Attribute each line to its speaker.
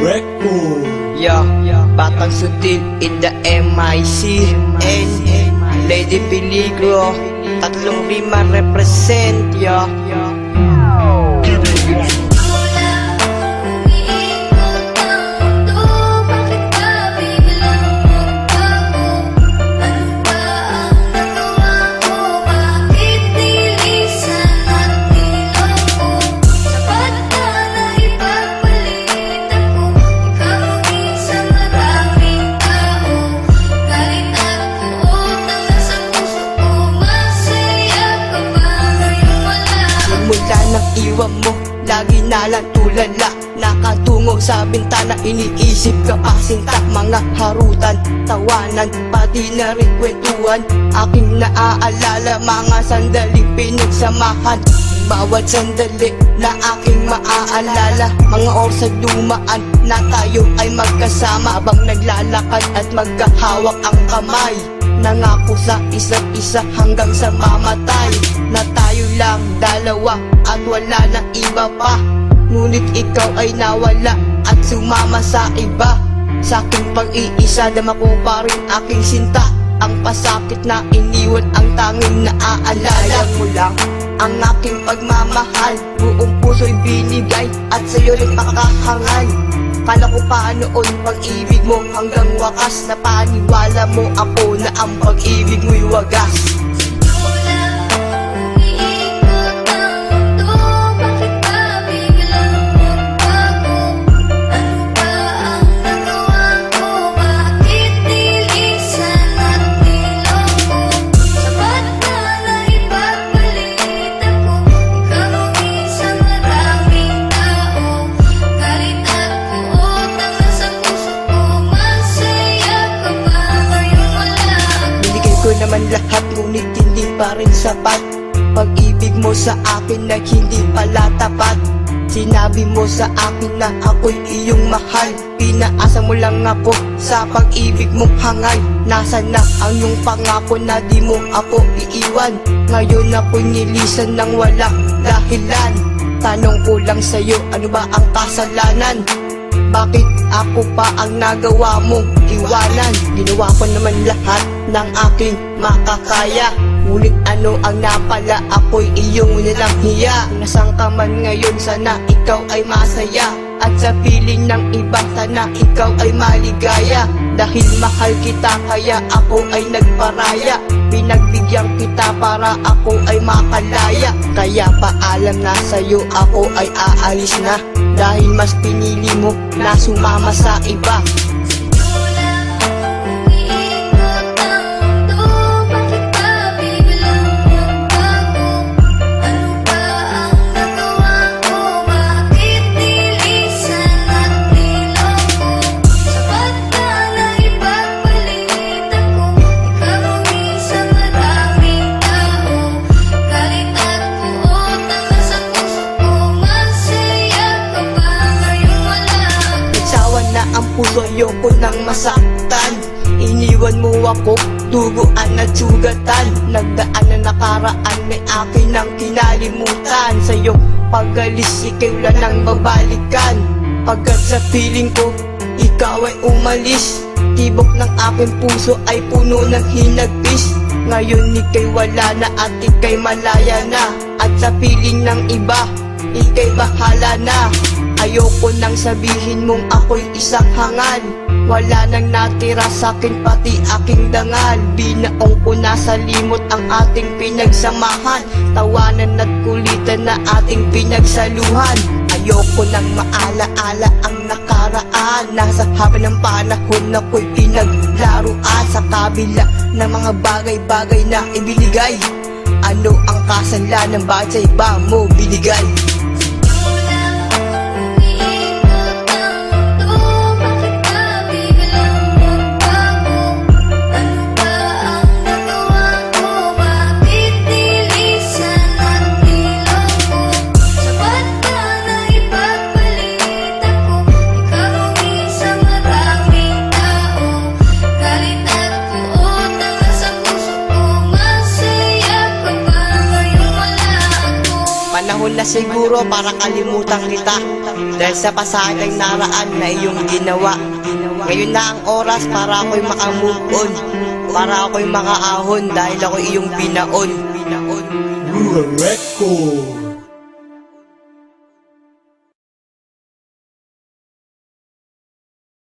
Speaker 1: Record.
Speaker 2: Yeah, Batang Sutil in the MIC And Lady Peligro Tatlong rima represent, yeah tulala Nakatungo sa bintana. Iniisip ka pa sinta Mga harutan, tawanan Pati na rin kwentuhan. Aking naaalala Mga sandaling pinagsamahan. Bawat sandali na aking maaalala. Mga oras na dumaan na tayo ay magkasama. Habang naglalakad at magkahawak ang kamay. Nangako sa isa't isa hanggang sa mamatay. Na tayo lang dalawa at wala na iba pa Ngunit ikaw ay nawala at sumama sa iba. Sa aking pag-iisa dama ko pa rin aking sinta. Ang pasakit na iniwan ang tanging naaalala. Mo lang ang aking pagmamahal Buong puso'y binigay At sa'yo rin makakahangal. Kala ko pa noon pag-ibig mo hanggang wakas. Na paniwala mo ako na ang pag-ibig mo'y wagas naman lahat ngunit hindi pa rin sapat. Pag-ibig mo sa akin na hindi pala tapat. Sinabi mo sa akin na ako'y iyong mahal. Pinaasa mo lang ako sa pag-ibig mong hangal. Nasaan na ang iyong pangako na di mo ako iiwan? Ngayon ako'y nilisan ng walang dahilan. Tanong ko lang sa'yo, ano ba ang kasalanan? Bakit ako pa ang nagawa mong iwanan? Ginawa ko naman lahat ng aking makakaya. Ngunit ano ang napala? Ako'y iyong nilang hiya Nasang ka man ngayon? Sana ikaw ay masaya At sa piling ng iba sana ikaw ay maligaya. Dahil mahal kita kaya ako ay nagparaya. Pinagbigyan kita para ako ay makalaya. Kaya paalam na sa'yo ako ay aalis na. Dahil mas pinili mo na sumama sa iba
Speaker 3: puso
Speaker 2: ayoko nang masaktan. Iniwan mo ako, duguan at sugatan. Nagdaan na nakaraan may akin ang kinalimutan. Sa'yo pagalis ikay wala nang babalikan. Pagkat sa piling ko, ikaw ay umalis. Tibok ng aking puso ay puno ng hinagpis. Ngayon ikay wala na at ikay malaya na. At sa piling ng iba, ikay bahala na. Ayoko nang sabihin mong ako'y isang hangal. Wala nang natira sa'kin pati aking dangal. Binaong ko na sa limot ang ating pinagsamahan. Tawanan at kulitan na ating pinagsaluhan. Ayoko nang maalaala ang nakaraan. Nasa haba ng panahon ako'y pinaglaruan. Sa kabila ng mga bagay-bagay na ibinigay. Ano ang kasalanan ba sa iba mo binigay? Siguro para kalimutan kita. Dahil sa pasadang naraan na iyong ginawa. Ngayon na ang oras para ako'y makamove on. Para ako'y makaahon dahil ako iyong Binaon
Speaker 1: Rural Record